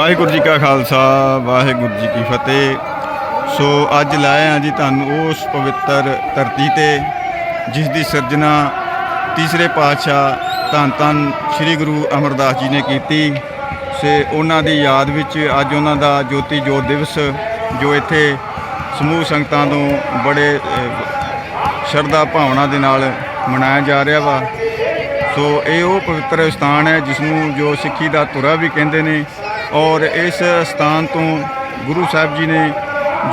ਵਾਹਿਗੁਰੂ ਜੀ ਕਾ ਖਾਲਸਾ, ਵਾਹਿਗੁਰੂ ਜੀ ਕੀ ਫਤਿਹ। ਸੋ ਅੱਜ ਲਾਏ ਆ ਜੀ ਤੁਹਾਨੂੰ ਉਸ ਪਵਿੱਤਰ ਧਰਤੀ ਤੇ, ਜਿਸ ਦੀ ਸਿਰਜਣਾ ਤੀਸਰੇ ਪਾਤਸ਼ਾਹ ਧੰਨ ਧੰਨ ਸ੍ਰੀ ਗੁਰੂ ਅਮਰਦਾਸ ਜੀ ਨੇ ਕੀਤੀ। ਸੇ ਉਹਨਾਂ ਦੀ ਯਾਦ ਵਿੱਚ ਅੱਜ ਉਹਨਾਂ ਦਾ ਜੋਤੀ ਜੋਤ ਦਿਵਸ, ਜੋ ਇੱਥੇ ਸਮੂਹ ਸੰਗਤਾਂ ਤੋਂ ਬੜੇ ਸ਼ਰਧਾ ਭਾਵਨਾ ਦੇ ਨਾਲ ਮਨਾਇਆ ਜਾ ਰਿਹਾ ਵਾ। ਸੋ ਇਹ ਉਹ ਪਵਿੱਤਰ ਸਥਾਨ ਹੈ ਜਿਸ ਨੂੰ ਜੋ ਸਿੱਖੀ ਦਾ ਧੁਰਾ ਵੀ ਕਹਿੰਦੇ ਨੇ ਔਰ ਇਸ ਸਥਾਨ ਤੋਂ ਗੁਰੂ ਸਾਹਿਬ ਜੀ ਨੇ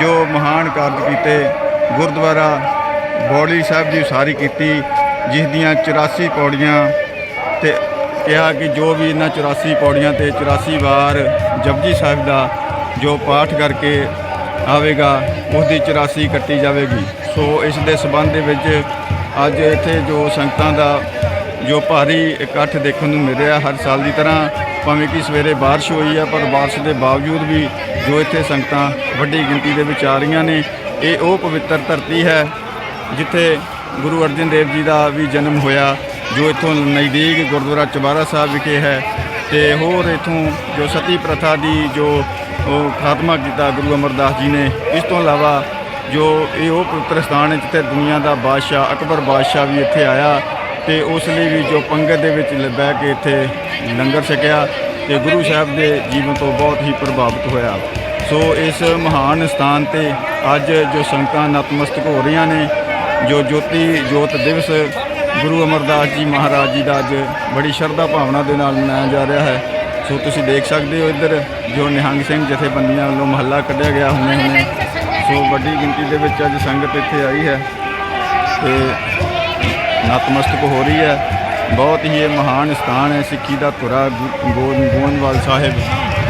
ਜੋ ਮਹਾਨ ਕਾਰਜ ਕੀਤੇ, ਗੁਰਦੁਆਰਾ ਬੌਲੀ ਸਾਹਿਬ ਦੀ ਉਸਾਰੀ ਕੀਤੀ ਜਿਸ ਦੀਆਂ 84 ਪੌੜੀਆਂ ਤੇ ਕਿਹਾ ਕਿ ਜੋ ਵੀ ਇਹਨਾਂ 84 ਪੌੜੀਆਂ ਤੇ 84 ਵਾਰ ਜਪਜੀ ਸਾਹਿਬ ਦਾ ਜੋ ਪਾਠ ਕਰਕੇ ਆਵੇਗਾ ਉਸ ਦੀ 84 ਕੱਟੀ ਜਾਵੇਗੀ। ਸੋ ਇਸ ਦੇ ਸਬੰਧ ਦੇ ਵਿੱਚ ਅੱਜ ਇੱਥੇ ਜੋ ਸੰਗਤਾਂ ਦਾ ਜੋ ਭਾਰੀ ਇਕੱਠ ਦੇਖਣ ਨੂੰ ਮਿਲ ਰਿਹਾ, ਹਰ ਸਾਲ ਦੀ ਤਰ੍ਹਾਂ ਭਾਵੇਂ ਕਿ ਸਵੇਰੇ ਬਾਰਿਸ਼ ਹੋਈ ਹੈ ਪਰ ਬਾਰਿਸ਼ ਦੇ ਬਾਵਜੂਦ ਵੀ ਜੋ ਇੱਥੇ ਸੰਗਤਾਂ ਵੱਡੀ ਗਿਣਤੀ ਦੇ ਵਿੱਚ ਆ ਰਹੀਆਂ ਨੇ, ਇਹ ਉਹ ਪਵਿੱਤਰ ਧਰਤੀ ਹੈ ਜਿੱਥੇ ਗੁਰੂ ਅਰਜਨ ਦੇਵ ਜੀ ਦਾ ਵੀ ਜਨਮ ਹੋਇਆ, ਜੋ ਇੱਥੋਂ ਨਜ਼ਦੀਕ ਗੁਰਦੁਆਰਾ ਚਬਾਰਾ ਸਾਹਿਬ ਵਿਖੇ ਹੈ ਤੇ ਹੋਰ ਇੱਥੋਂ ਜੋ ਸਤੀ ਪ੍ਰਥਾ ਦੀ ਜੋ ਉਹ ਖਾਤਮਾ ਕੀਤਾ ਗੁਰੂ ਅਮਰਦਾਸ ਜੀ ਨੇ, ਇਸ ਤੋਂ ਇਲਾਵਾ ਜੋ ਇਹ ਉਹ ਪਵਿੱਤਰ ਸਥਾਨ ਹੈ ਜਿੱਥੇ ਦੁਨੀਆ ਦਾ ਬਾਦਸ਼ਾਹ, ਅਕਬਰ ਬਾਦਸ਼ਾਹ ਵੀ ਇੱਥੇ ਆਇਆ ਤੇ ਉਸ ਲਈ ਵੀ ਜੋ ਪੰਗਤ ਦੇ ਵਿੱਚ ਬਹਿ ਕੇ ਇੱਥੇ ਲੰਗਰ ਛਕਿਆ ਤੇ ਗੁਰੂ ਸਾਹਿਬ ਦੇ ਜੀਵਨ ਤੋਂ ਬਹੁਤ ਹੀ ਪ੍ਰਭਾਵਿਤ ਹੋਇਆ। ਸੋ ਇਸ ਮਹਾਨ ਸਥਾਨ ਤੇ ਅੱਜ ਜੋ ਸੰਗਤਾਂ ਨਤਮਸਤਕ ਹੋ ਰਹੀਆਂ ਨੇ, ਜੋ ਜੋਤੀ ਜੋਤ ਦਿਵਸ ਗੁਰੂ ਅਮਰਦਾਸ ਜੀ ਮਹਾਰਾਜ ਜੀ ਦਾ ਅੱਜ ਬੜੀ ਸ਼ਰਧਾ ਭਾਵਨਾ ਦੇ ਨਾਲ ਮਨਾਇਆ ਜਾ ਰਿਹਾ ਹੈ। ਸੋ ਤੁਸੀਂ ਦੇਖ ਸਕਦੇ ਹੋ ਇੱਧਰ ਜੋ ਨਿਹੰਗ ਸਿੰਘ ਜਥੇਬੰਦੀਆਂ ਵੱਲੋਂ ਮਹੱਲਾ ਕੱਢਿਆ ਗਿਆ ਹੁਣੇ ਹੁਣੇ ਸੋ ਵੱਡੀ ਗਿਣਤੀ ਦੇ ਵਿੱਚ ਅੱਜ ਸੰਗਤ ਇੱਥੇ ਆਈ ਹੈ। ਤੇ ਨਤਮਸਤਕ ਹੋ ਰਹੀ ਹੈ। ਬਹੁਤ ਹੀ ਇਹ ਮਹਾਨ ਸਥਾਨ ਹੈ ਸਿੱਖੀ ਦਾ ਧੁਰਾ ਗੁ- ਗੋ, ਗੋਇੰਦਵਾਲ ਸਾਹਿਬ,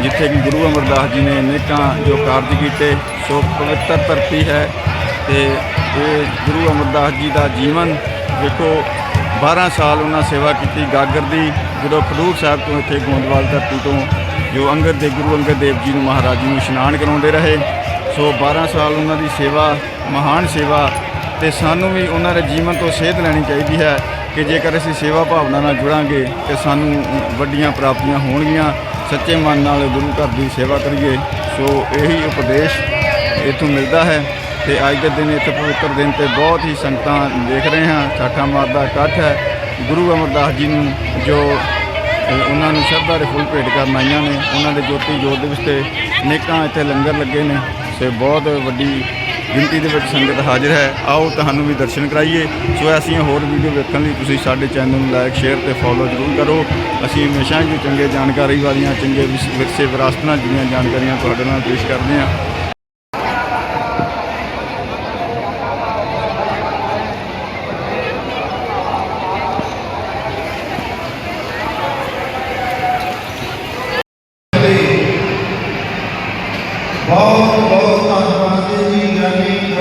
ਜਿੱਥੇ ਕਿ ਗੁਰੂ ਅਮਰਦਾਸ ਜੀ ਨੇ ਅਨੇਕਾਂ ਜੋ ਕਾਰਜ ਕੀਤੇ, ਸੋ ਪਵਿੱਤਰ ਧਰਤੀ ਹੈ ਤੇ ਇਹ ਗੁਰੂ ਅਮਰਦਾਸ ਜੀ ਦਾ ਜੀਵਨ, ਦੇਖੋ 12 ਸਾਲ ਉਹਨਾਂ ਸੇਵਾ ਕੀਤੀ ਗਾਗਰ ਦੀ, ਜਦੋਂ ਖਡੂਰ ਸਾਹਿਬ ਤੋਂ ਇੱਥੇ ਗੋਇੰਦਵਾਲ ਧਰਤੀ ਤੋਂ ਜੋ ਅੰਗਦ ਦੇ ਗੁਰੂ ਅੰਗਦ ਦੇਵ ਜੀ ਨੂੰ ਮਹਾਰਾਜ ਜੀ ਨੂੰ ਇਸ਼ਨਾਨ ਕਰਾਉਂਦੇ ਰਹੇ, ਸੋ 12 ਸਾਲ ਉਹਨਾਂ ਦੀ ਸੇਵਾ, ਮਹਾਨ ਸੇਵਾ ਤੇ ਸਾਨੂੰ ਵੀ ਉਹਨਾਂ ਦੇ ਜੀਵਨ ਤੋਂ ਸੇਧ ਲੈਣੀ ਚਾਹੀਦੀ ਹੈ ਕਿ ਜੇਕਰ ਅਸੀਂ ਸੇਵਾ ਭਾਵਨਾ ਨਾਲ ਜੁੜਾਂਗੇ ਤੇ ਸਾਨੂੰ ਵੱਡੀਆਂ ਪ੍ਰਾਪਤੀਆਂ ਹੋਣਗੀਆਂ, ਸੱਚੇ ਮਨ ਨਾਲ ਗੁਰੂ ਘਰ ਦੀ ਸੇਵਾ ਕਰੀਏ, ਸੋ ਇਹੀ ਉਪਦੇਸ਼ ਇੱਥੋਂ ਮਿਲਦਾ ਹੈ ਤੇ ਅੱਜ ਦੇ ਦਿਨ ਇੱਥੇ ਪਵਿੱਤਰ ਦਿਨ ਤੇ ਬਹੁਤ ਹੀ ਸੰਗਤਾਂ ਦੇਖ ਰਹੇ ਹਾਂ। ਠਾਠਾ ਮਾਰਦਾ ਇਕੱਠ ਹੈ। ਗੁਰੂ ਅਮਰਦਾਸ ਜੀ ਨੂੰ ਜੋ ਉਹਨਾਂ ਨੂੰ ਸ਼ਰਧਾ ਦੇ ਫੁੱਲ ਭੇਟ ਕਰਨ ਆਈਆਂ ਨੇ, ਉਹਨਾਂ ਦੇ ਜੋਤੀ ਜੋਤ ਵਿੱਚ ਤੇ ਅਨੇਕਾਂ ਇੱਥੇ ਲੰਗਰ ਲੱਗੇ ਨੇ ਸੇ ਬਹੁਤ ਵੱਡੀ ਗਿਣਤੀ ਦੇ ਵਿੱਚ ਸੰਗਤ ਹਾਜ਼ਰ ਹੈ। ਆਓ ਤੁਹਾਨੂੰ ਵੀ ਦਰਸ਼ਨ ਕਰਾਈਏ। ਸੋ ਐਸੀਆਂ ਹੋਰ ਵੀਡੀਓ ਵੇਖਣ ਲਈ ਤੁਸੀਂ ਸਾਡੇ ਚੈਨਲ ਨੂੰ ਲਾਈਕ, ਸ਼ੇਅਰ ਤੇ ਫੋਲੋ ਜ਼ਰੂਰ ਕਰੋ। ਅਸੀਂ ਹਮੇਸ਼ਾ ਹੀ ਚੰਗੇ ਜਾਣਕਾਰੀ ਵਾਲੀਆਂ, ਚੰਗੇ ਵਿਰਸੇ ਵਿਰਾਸਤ ਨਾਲ ਜੁੜੀਆਂ ਜਾਣਕਾਰੀਆਂ ਤੁਹਾਡੇ ਨਾਲ ਪੇਸ਼ ਕਰਦੇ ਹਾਂ। ਬਹੁਤ ਬਹੁਤ ਧੰਨਵਾਦ। ਹੈ ਜੀ ਗਿਆਨੀ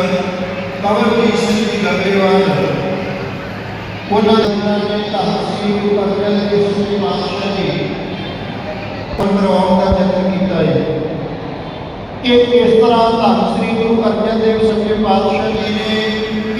ਕਵਰਜੀਤ ਸਿੰਘ ਉਹਨਾਂ ਨੇ ਧੰਨ ਸ੍ਰੀ ਗੁਰੂ ਅਰਜਨ ਦੇਵ ਜੀ ਮਹਾਰਾਜ ਜੀ। ਪੰਦਰਵਾਂ ਦਾ ਜ਼ਿਕਰ ਕੀਤਾ ਹੈ। ਕਿ ਇਸ ਤਰ੍ਹਾਂ ਧੰਨ ਸ੍ਰੀ ਗੁਰੂ ਅਰਜਨ ਦੇਵ ਸੱਚੇ ਪਾਤਸ਼ਾਹ ਜੀ ਨੇ